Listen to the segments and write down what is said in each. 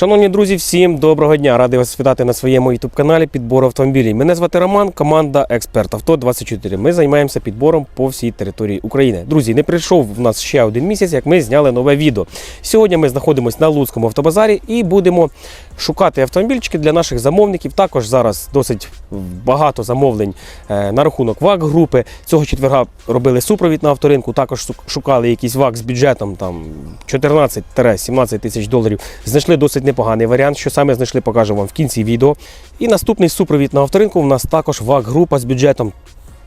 Шановні друзі, всім доброго дня! Радий вас вітати на своєму youtube каналі підбору автомобілів. Мене звати Роман, команда Експерт Авто 24. Ми займаємося підбором по всій території України. Друзі, не прийшов в нас ще один місяць, як ми зняли нове відео. Сьогодні ми знаходимося на Луцькому автобазарі і будемо шукати автомобільчики для наших замовників. Також зараз досить багато замовлень е, на рахунок ВАК групи. Цього четверга робили супровід на авторинку. Також шукали якийсь ВАК з бюджетом там 14-17 тисяч доларів. Знайшли досить непоганий варіант. Що саме знайшли, покажу вам в кінці відео. І наступний супровід на авторинку у нас також ВАК група з бюджетом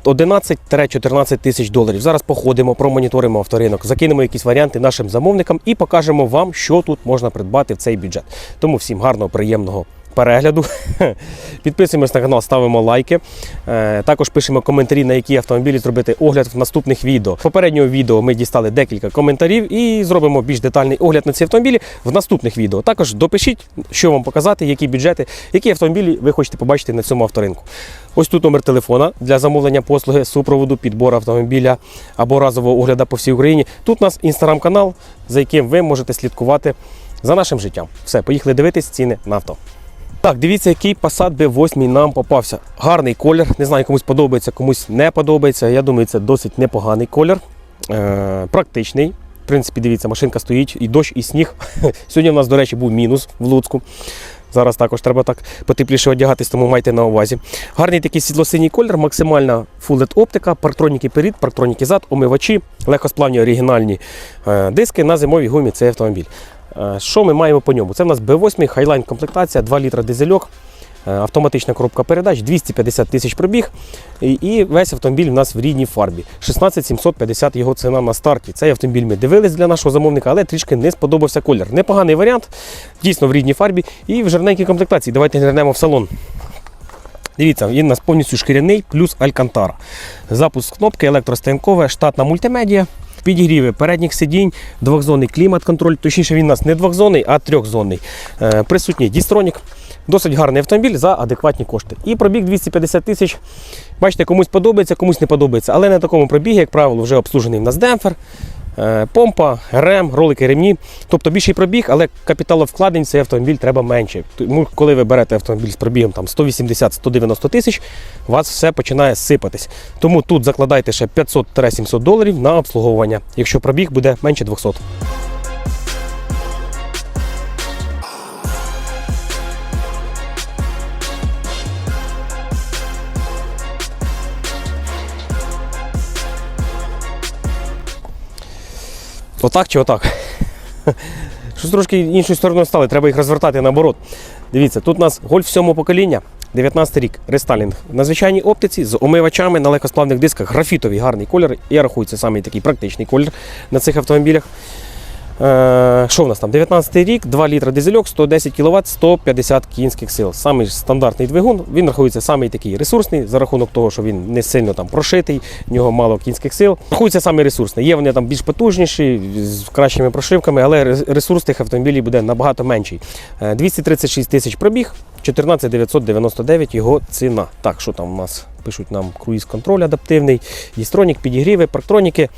11-14 тисяч доларів. Зараз походимо, промоніторимо авторинок, закинемо якісь варіанти нашим замовникам і покажемо вам, що тут можна придбати в цей бюджет. Тому всім гарного, приємного перегляду. Підписуємось на канал, ставимо лайки. Е, Також пишемо коментарі, на які автомобілі зробити огляд в наступних відео. В попереднього відео ми дістали декілька коментарів і зробимо більш детальний огляд на ці автомобілі в наступних відео. Також допишіть, що вам показати, які бюджети, які автомобілі ви хочете побачити на цьому авторинку. Ось тут номер телефона для замовлення послуги супроводу, підбору автомобіля або разового огляду по всій Україні. Тут у нас інстаграм-канал, за яким ви можете слідкувати за нашим життям. Все, поїхали дивитись ціни на авто. Так, дивіться, який Passat B8 нам попався. Гарний колір. Не знаю, комусь подобається, комусь не подобається. Я думаю, це досить непоганий колір. Е, практичний. В принципі, дивіться, машинка стоїть, і дощ, і сніг. Сьогодні у нас, до речі, був мінус в Луцьку. Зараз також треба так потепліше одягатись, тому майте на увазі. Гарний такий світло-синій колір, максимальна Full LED оптика, парктроніки перед, парктроніки зад, омивачі, легкосплавні оригінальні е, диски на зимовій гумі цей автомобіль. Е, Що ми маємо по ньому? Це в нас B8 Highline комплектація, 2 літра дизельок, е, автоматична коробка передач, 250 тисяч пробіг. І, весь автомобіль в нас в рідній фарбі. 16 750 його ціна на старті. Цей автомобіль ми дивились для нашого замовника, але трішки не сподобався колір. Непоганий варіант, дійсно в рідній фарбі і в жирненькій комплектації. Давайте глянемо в салон. Дивіться, він у нас повністю шкіряний, плюс алькантара. Запуск кнопки електростоянкове, штатна мультимедіа. Підігріви передніх сидінь, двохзонний клімат-контроль. Точніше, він у нас не двохзонний, а трьохзонний. Е, присутній дістронік. Досить гарний автомобіль за адекватні кошти. І пробіг 250 тисяч. Бачите, комусь подобається, комусь не подобається. Але на такому пробігі, як правило, вже обслужений в нас демпфер, помпа, рем, ролики ремні. Тобто більший пробіг, але капіталовкладень цей автомобіль треба менше. Тому коли ви берете автомобіль з пробігом там 180-190 тисяч, у вас все починає сипатись. Тому тут закладайте ще 500-700 доларів на обслуговування, якщо пробіг буде менше 200. Отак чи отак? Щось трошки іншою стороною стали, треба їх розвертати наоборот. Дивіться, тут у нас гольф 7 покоління, 19 рік, рестайлінг. На звичайній оптиці з омивачами на легкосплавних дисках, графітовий гарний колір. Я рахую, це самий такий практичний колір на цих автомобілях. Е, що в нас там? 19 й рік, 2 літра дизельок, 110 кВт, 150 кінських сил. Самий стандартний двигун. Він рахується самий такий ресурсний за рахунок того, що він не сильно там прошитий, в нього мало кінських сил. Рахується самий ресурсний. Є вони там більш потужніші, з кращими прошивками, але ресурс тих автомобілів буде набагато менший. Е, 236 тисяч пробіг, 14 999 його ціна. Так, що там у нас пишуть нам круїз-контроль адаптивний, дістронік, підігріви, парктроніки.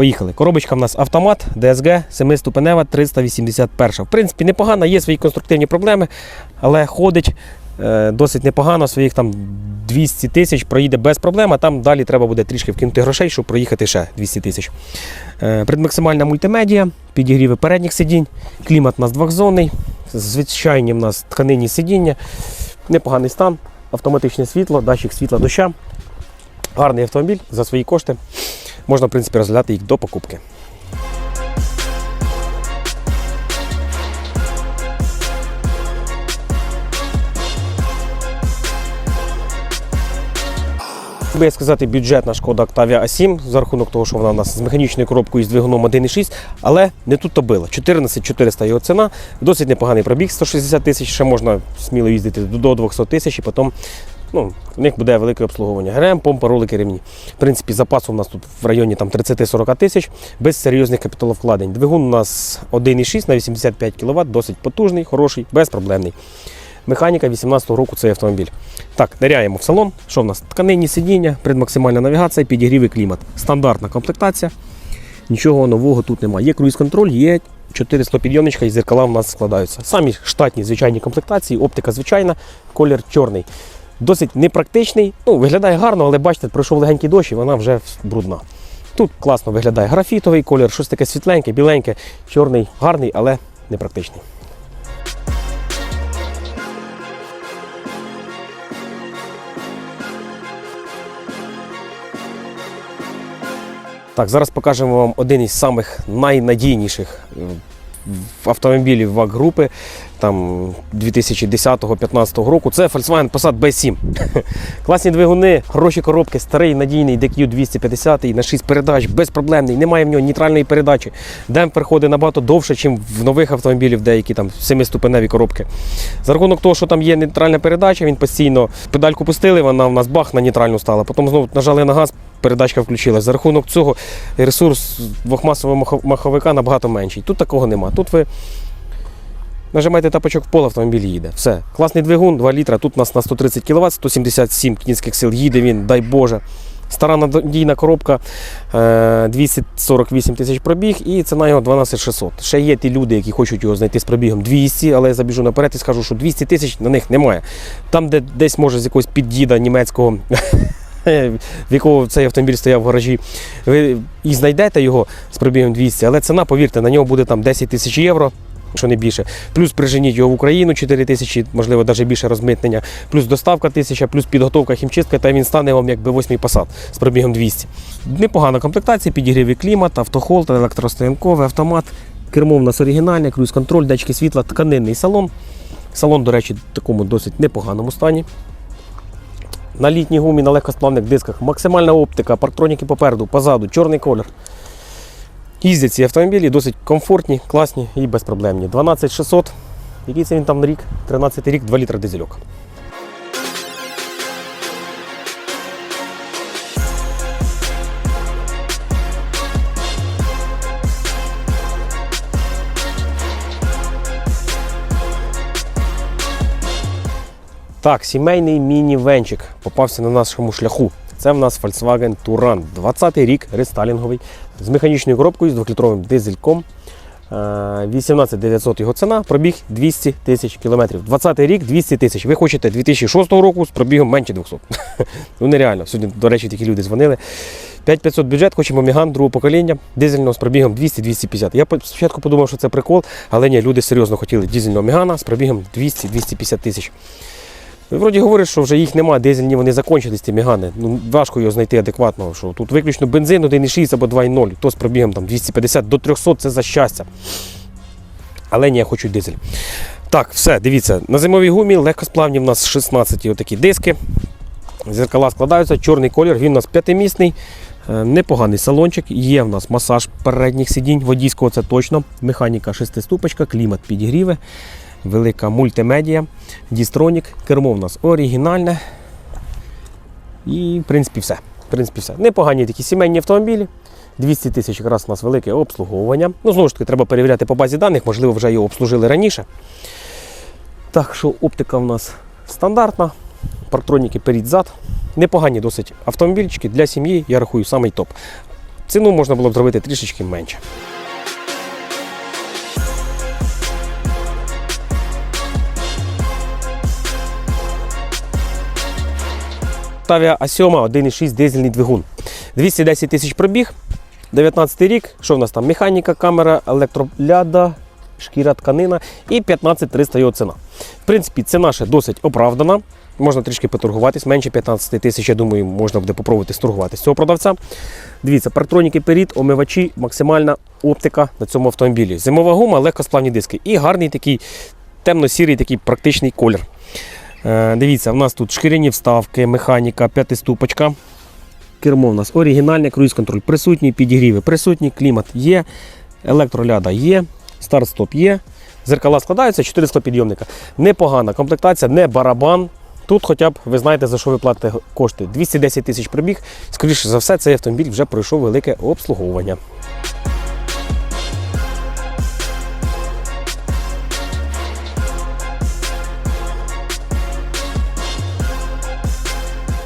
Поїхали. Коробочка в нас автомат, DSG, 7-ступенева, 381. В принципі, непогано, є свої конструктивні проблеми, але ходить е, досить непогано, своїх там 200 тисяч проїде без проблем, а там далі треба буде трішки вкинути грошей, щоб проїхати ще 200 тисяч. Е, предмаксимальна мультимедіа, підігріви передніх сидінь, клімат у нас двохзонний, звичайні в нас тканинні сидіння, непоганий стан, автоматичне світло, датчик світла доща. Гарний автомобіль за свої кошти можна, в принципі, розглядати їх до покупки. Би я сказати, бюджетна шкода Octavia A7 за рахунок того, що вона у нас з механічною коробкою і з двигуном 1.6, але не тут то било. 14 400 його ціна, досить непоганий пробіг, 160 тисяч, ще можна сміло їздити до 200 тисяч і потім ну, в них буде велике обслуговування. ГРМ, помпа, ролики, ремні. В принципі, запасу у нас тут в районі там, 30-40 тисяч без серйозних капіталовкладень. Двигун у нас 1,6 на 85 кВт, досить потужний, хороший, безпроблемний. Механіка 18-го року цей автомобіль. Так, ниряємо в салон. Що в нас? Тканинні сидіння, предмаксимальна навігація, підігрів і клімат. Стандартна комплектація. Нічого нового тут немає. Є круїз-контроль, є 4 склопідйомничка і зеркала в нас складаються. Самі штатні звичайні комплектації, оптика звичайна, колір чорний. Досить непрактичний. Ну, виглядає гарно, але бачите, пройшов легенький дощ і вона вже брудна. Тут класно виглядає графітовий колір, щось таке світленьке, біленьке, чорний, гарний, але непрактичний. Так, зараз покажемо вам один із самих найнадійніших е, автомобілів ВАГ групи 2010-2015 року. Це Volkswagen Passat B7. Класні двигуни, хороші коробки, старий надійний DQ 250 на 6 передач, безпроблемний, немає в нього нейтральної передачі. Демпфер ходить набагато довше, ніж в нових автомобілів, деякі там 7-ступеневі коробки. За рахунок того, що там є нейтральна передача, він постійно педальку пустили, вона в нас бах на нейтральну стала. Потім знову нажали на газ, передачка включилась. За рахунок цього ресурс двохмасового маховика набагато менший. Тут такого нема. Тут ви нажимаєте тапочок в пол, автомобіль їде. Все. Класний двигун, 2 літра. Тут у нас на 130 кВт, 177 кінських сил їде він, дай Боже. Стара надійна коробка, е, 248 тисяч пробіг і ціна його 12600. Ще є ті люди, які хочуть його знайти з пробігом 200, але я забіжу наперед і скажу, що 200 тисяч на них немає. Там, де десь може з якогось піддіда німецького, в якого цей автомобіль стояв в гаражі, ви і знайдете його з пробігом 200, але ціна, повірте, на нього буде там 10 тисяч євро. Що не більше. Плюс приженіть його в Україну 4 тисячі, можливо, навіть більше розмитнення, плюс доставка тисяча, плюс підготовка хімчистка, та він стане вам як восьмий посад з пробігом 200. Непогана комплектація, підігріві клімат, автохолд, електростоянковий, автомат. Кермо в нас оригінальне, круїз-контроль, датчики світла, тканинний салон. Салон, до речі, в такому досить непоганому стані. На літній гумі, на легкосплавних дисках, максимальна оптика, парктроніки попереду, позаду, чорний колір. Їздять ці автомобілі досить комфортні, класні і безпроблемні. 12600. Який це він там на рік? 13 рік, 2 літра дизельок. Так, сімейний міні-венчик попався на нашому шляху. Це в нас Volkswagen Touran. 20-й рік, рестайлінговий, з механічною коробкою, з 2-літровим дизельком. Е, 18 900 його ціна, пробіг 200 тисяч кілометрів. 20-й рік 200 тисяч. Ви хочете 2006 року з пробігом менше 200. ну нереально. Сьогодні, до речі, такі люди дзвонили. 5500 бюджет, хочемо Міган другого покоління, дизельного з пробігом 200-250. Я спочатку подумав, що це прикол, але ні, люди серйозно хотіли дизельного Мігана з пробігом 200-250 тисяч. Ну, Вроді говорять, що вже їх немає, дизельні вони закончились, ті мігани. Ну, важко його знайти адекватного. Що тут виключно бензин 1,6 або 2,0, то з пробігом там 250 до 300 це за щастя. Але ні, я хочу дизель. Так, все, дивіться, на зимовій гумі легкосплавні в нас 16 отакі диски. Зеркала складаються, чорний колір, він у нас п'ятимісний. Е, Непоганий салончик, є в нас масаж передніх сидінь, водійського це точно, механіка шестиступочка, клімат підігріве, велика мультимедіа, дістронік, кермо в нас оригінальне. І, в принципі, все. В принципі, все. Непогані такі сімейні автомобілі. 200 тисяч якраз у нас велике обслуговування. Ну, знову ж таки, треба перевіряти по базі даних, можливо, вже його обслужили раніше. Так що оптика в нас стандартна, парктроніки перед-зад. Непогані досить автомобільчики для сім'ї, я рахую, самий топ. Ціну можна було б зробити трішечки менше. Octavia A7 1,6 дизельний двигун. 210 тисяч пробіг, 19 рік. Що в нас там? Механіка, камера, електроляда, шкіра тканина і 15 300 його ціна. В принципі, ціна ще досить оправдана. Можна трішки поторгуватись, менше 15 тисяч, я думаю, можна буде попробувати сторгуватися цього продавця. Дивіться, парктроніки перед, омивачі, максимальна оптика на цьому автомобілі. Зимова гума, легкосплавні диски і гарний такий темно-сірий такий практичний колір. Е, дивіться, в нас тут шкіряні вставки, механіка, п'ятиступочка. Кермо у нас оригінальне, круїз-контроль присутній, підігріви присутні, клімат є, електроляда є, старт-стоп є. Зеркала складаються, 4 склопідйомника. Непогана комплектація, не барабан. Тут хоча б ви знаєте, за що ви платите кошти. 210 тисяч пробіг. Скоріше за все, цей автомобіль вже пройшов велике обслуговування.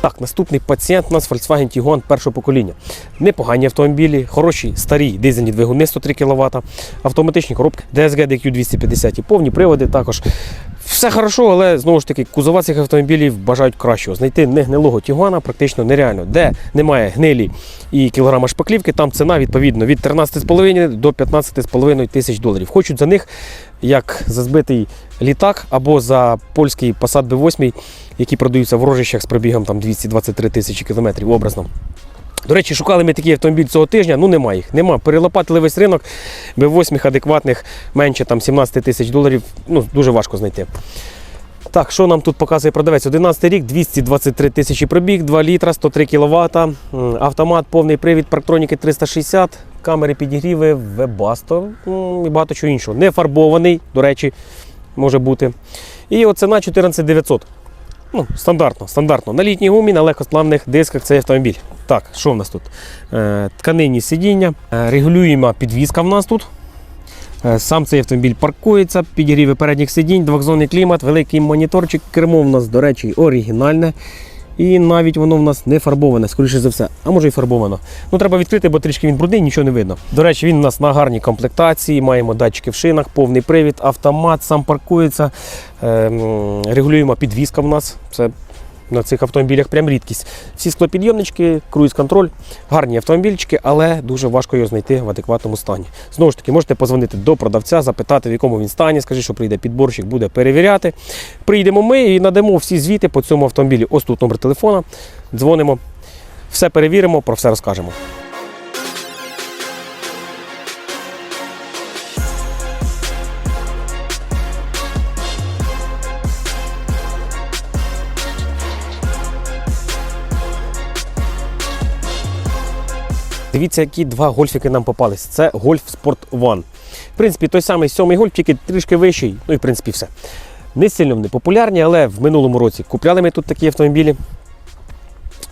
Так, наступний пацієнт у нас Volkswagen Tiguan першого покоління. Непогані автомобілі, хороші, старі дизельні двигуни 103 кВт, автоматичні коробки, DSG DQ 250 і повні приводи також. Все хорошо, але знову ж таки, кузова цих автомобілів бажають кращого. Знайти негнилого Тігуана практично нереально. Де немає гнилі і кілограма шпаклівки, там ціна відповідно від 13,5 до 15,5 тисяч доларів. Хочуть за них як за збитий літак або за польський Passat B8, які продаються в рожищах з пробігом там 223 тисячі кілометрів образно. До речі, шукали ми такий автомобіль цього тижня, ну немає їх. Нема. Перелопатили весь ринок, Б8 адекватних менше там 17 тисяч доларів. Ну, дуже важко знайти. Так, що нам тут показує продавець? 11 рік, 223 тисячі пробіг, 2 літра, 103 кВт, автомат, повний привід, парктроніки 360, камери підігріви, вебасто і багато чого іншого. Не фарбований, до речі, може бути. І оціна 14900. Ну, стандартно, стандартно. На літній гумі, на легкосплавних дисках цей автомобіль. Так, що в нас тут? Е, тканинні сидіння, е, регулюємо підвізка в нас тут. Е, Сам цей автомобіль паркується, підігріви передніх сидінь, двохзонний клімат, великий моніторчик, кермо в нас, до речі, оригінальне. І навіть воно в нас не фарбоване, скоріше за все, а може і фарбовано. Ну треба відкрити, бо трішки він брудний, нічого не видно. До речі, він у нас на гарній комплектації, маємо датчики в шинах, повний привід, автомат, сам паркується, е, регулюємо підвізка в нас. Це на цих автомобілях прям рідкість. Всі склопідйомнички, круїз-контроль, гарні автомобільчики, але дуже важко його знайти в адекватному стані. Знову ж таки, можете позвонити до продавця, запитати, в якому він стані, скажи, що прийде підборщик, буде перевіряти. Прийдемо ми і надамо всі звіти по цьому автомобілі. Ось тут номер телефона. Дзвонимо, все перевіримо, про все розкажемо. Дивіться, які два гольфіки нам попались. Це Golf Sport One. В принципі, той самий сьомий гольф, тільки трішки вищий. Ну і в принципі все. Не сильно вони популярні, але в минулому році купляли ми тут такі автомобілі.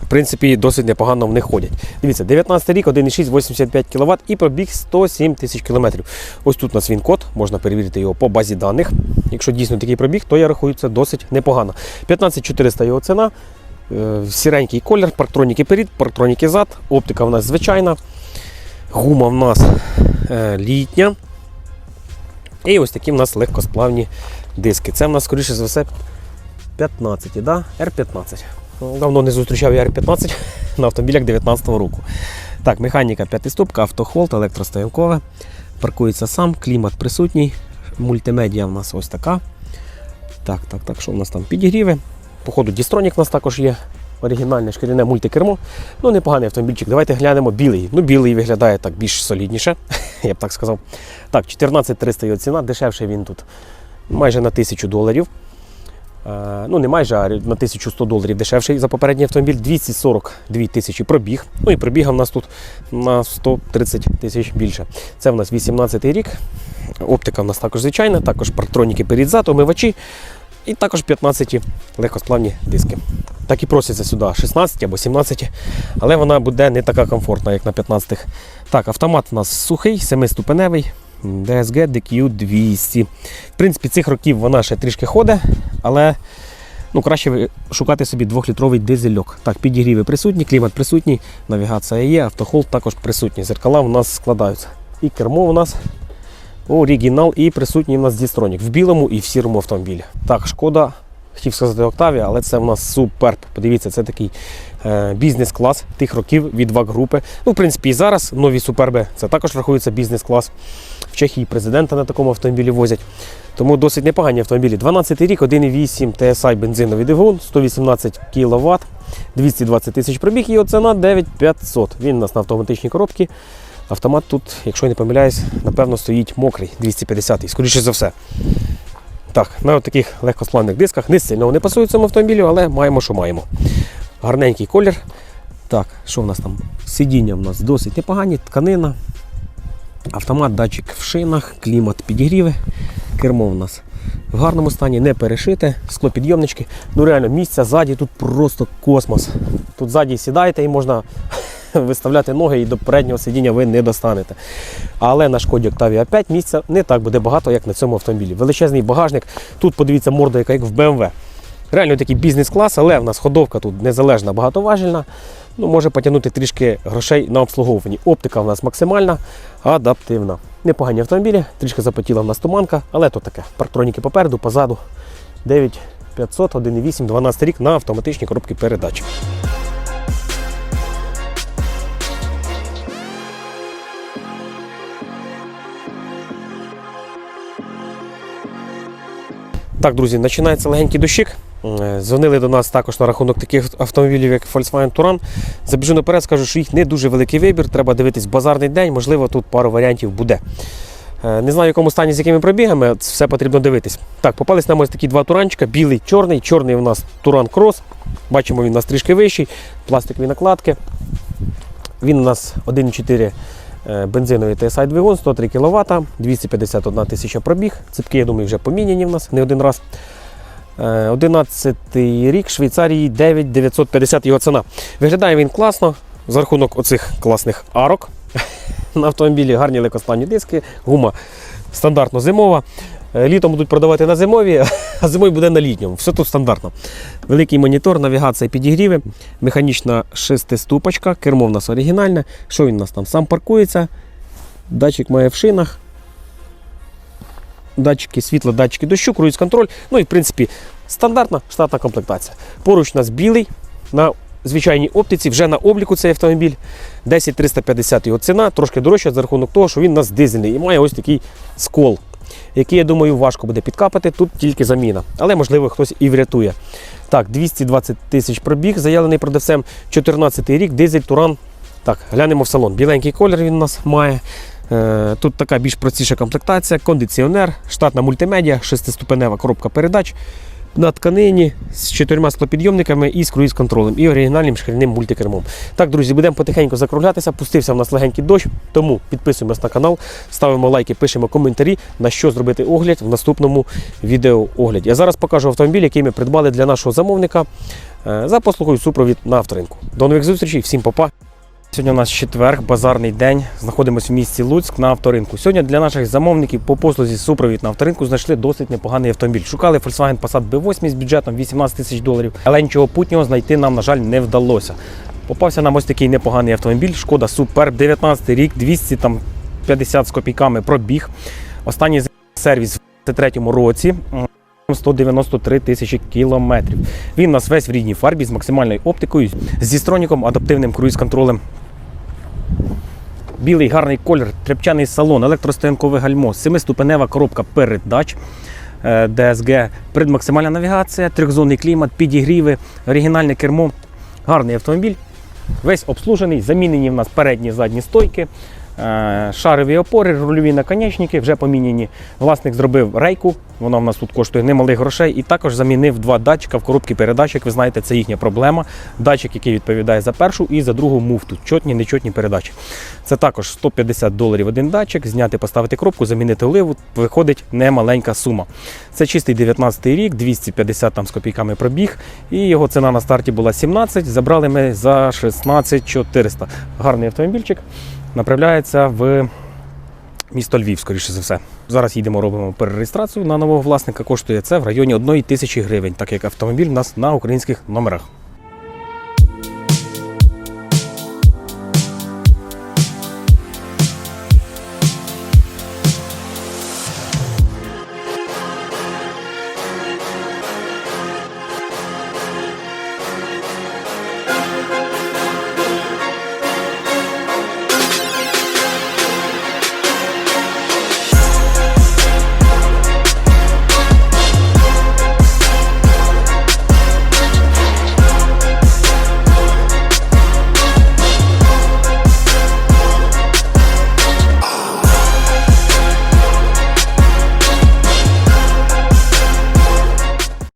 В принципі, досить непогано в них ходять. Дивіться, 19 рік, 1,6, 85 кВт і пробіг 107 тисяч кілометрів. Ось тут у нас він код, можна перевірити його по базі даних. Якщо дійсно такий пробіг, то я рахую це досить непогано. 15400 його ціна. Е, Сіренький колір, парктроніки перед, парктроніки зад, оптика в нас звичайна, гума в нас е, літня. І ось такі в нас легкосплавні диски. Це в нас, скоріше за все, 15, да? R15. Ну, Давно не зустрічав я R15 на автомобілях 19 року. Так, механіка п'ятиступка, автохолд, електростоянкове. Паркується сам, клімат присутній. Мультимедіа в нас ось така. Так, так, так, що в нас там підігріви? Походу, Дістронік у нас також є. Оригінальне шкіряне мультикермо. Ну, непоганий автомобільчик. Давайте глянемо білий. Ну, білий виглядає так більш солідніше, я б так сказав. Так, 14300 його ціна, дешевший він тут майже на 1000 доларів. Е, ну, не майже, а на 1100 доларів дешевший за попередній автомобіль. 242 тисячі пробіг. Ну і пробіга в нас тут на 130 тисяч більше. Це в нас 18 й рік. Оптика в нас також звичайна, також парктроніки перед зад, омивачі. І також 15 легкосплавні диски. Так і просяться сюди 16 або 17, але вона буде не така комфортна, як на 15-х. Так, автомат у нас сухий, 7-ступеневий. DSG DQ 200. В принципі, цих років вона ще трішки ходить, але ну, краще шукати собі 2-літровий дизельок. Так, підігріви присутні, клімат присутній, навігація є, автохолд також присутній. Зеркала у нас складаються. І кермо у нас оригінал і присутній у нас дістронік в білому і в сірому автомобілі. Так, шкода, хотів сказати Октавія, але це у нас суперб. Подивіться, це такий е, бізнес-клас тих років від ВАГ групи. Ну, в принципі, і зараз нові суперби це також рахується бізнес-клас. В Чехії президента на такому автомобілі возять. Тому досить непогані автомобілі. 12 рік, 1,8 TSI бензиновий двигун, 118 кВт, 220 тисяч пробіг, і ціна 9500. Він у нас на автоматичній коробці. Автомат тут, якщо я не помиляюсь, напевно, стоїть мокрий, 250-й, скоріше за все. Так, на таких легкосплавних дисках не сильно вони пасують цьому автомобілю, але маємо, що маємо. Гарненький колір. Так, що в нас там? Сидіння в нас досить непогані, тканина. Автомат, датчик в шинах, клімат підігріви. Кермо в нас в гарному стані, не перешите, склопідйомнички. Ну реально, місця ззаді тут просто космос. Тут ззаді сідаєте і можна виставляти ноги і до переднього сидіння ви не достанете. Але на шкоді Octavia 5 місця не так буде багато, як на цьому автомобілі. Величезний багажник. Тут подивіться морда, яка як в BMW. Реально такий бізнес-клас, але в нас ходовка тут незалежна, багатоважільна. Ну, може потягнути трішки грошей на обслуговуванні. Оптика в нас максимальна, адаптивна. Непогані автомобілі, трішки запотіла в нас туманка, але то таке. Парктроніки попереду, позаду. 9500, 1.8, 12 рік на автоматичній коробці передач. Так, друзі, починається легенький дощик. Е, Дзвонили до нас також на рахунок таких автомобілів, як Volkswagen Touran. Забіжу наперед, скажу, що їх не дуже великий вибір. Треба дивитись базарний день, можливо, тут пару варіантів буде. Е, Не знаю, в якому стані з якими пробігами, все потрібно дивитись. Так, попались нам ось такі два туранчика, білий, чорний. Чорний у нас Туран Крос. Бачимо, він у нас трішки вищий, пластикові накладки. Він у нас 1,4 е, бензиновий TSI двигун, 103 кВт, 251 тисяча пробіг. Ципки, я думаю, вже поміняні в нас не один раз. Е, 11 рік Швейцарії 9950 його ціна. Виглядає він класно за рахунок оцих класних арок. На автомобілі гарні легкосплавні диски, гума стандартно зимова. Е, Літом будуть продавати на зимові, а зимою буде на літньому. Все тут стандартно. Великий монітор, навігація підігріви, механічна шестиступочка, кермо в нас оригінальне. Що він у нас там? Сам паркується, датчик має в шинах, датчики світла, датчики дощу, круїз контроль. Ну і в принципі стандартна штатна комплектація. Поруч у нас білий на звичайній оптиці, вже на обліку цей автомобіль. 10350 його ціна, трошки дорожча за рахунок того, що він у нас дизельний і має ось такий скол, який, я думаю, важко буде підкапати. Тут тільки заміна. Але можливо хтось і врятує. Так, 220 тисяч пробіг, заявлений продавцем 14 рік, дизель Туран. Так, глянемо в салон. Біленький колір він у нас має. Е, Тут така більш простіша комплектація, кондиціонер, штатна мультимедіа, шестиступенева коробка передач на тканині з чотирма склопідйомниками і з круїз-контролем, і оригінальним шкіряним мультикермом. Так, друзі, будемо потихеньку закруглятися. Пустився в нас легенький дощ, тому підписуємось на канал, ставимо лайки, пишемо коментарі, на що зробити огляд в наступному відеоогляді. Я зараз покажу автомобіль, який ми придбали для нашого замовника е, за послугою супровід на авторинку. До нових зустрічей, всім па-па! Сьогодні у нас четверг, базарний день. Знаходимося в місті Луцьк на авторинку. Сьогодні для наших замовників по послузі супровід на авторинку знайшли досить непоганий автомобіль. Шукали Volkswagen Passat B8 з бюджетом 18 тисяч доларів, але нічого путнього знайти нам, на жаль, не вдалося. Попався нам ось такий непоганий автомобіль. Шкода Superb, 19 рік, 250 з копійками пробіг. Останній сервіс в 2023 році. 193 тисячі кілометрів. Він у нас весь в рідній фарбі з максимальною оптикою, зі строніком, адаптивним круїз-контролем. Білий гарний колір, тряпчаний салон, електростоянкове гальмо, семиступенева коробка передач. ДСГ, DSG, предмаксимальна навігація, трьохзонний клімат, підігріви, оригінальне кермо. Гарний автомобіль. Весь обслужений, замінені в нас передні задні стойки, е, шарові опори, рульові наконечники, вже поміняні. Власник зробив рейку, вона в нас тут коштує немалих грошей. І також замінив два датчика в коробці передач. Як ви знаєте, це їхня проблема. Датчик, який відповідає за першу і за другу муфту. Чотні, нечотні передачі. Це також 150 доларів один датчик, зняти, поставити кропку, замінити оливу. Виходить немаленька сума. Це чистий 19 рік, 250 там з копійками пробіг. І його ціна на старті була 17. Забрали ми за 16 400. Гарний автомобільчик. Направляється в місто Львів, скоріше за все. Зараз їдемо, робимо перереєстрацію на нового власника. Коштує це в районі 1 тисячі гривень, так як автомобіль у нас на українських номерах.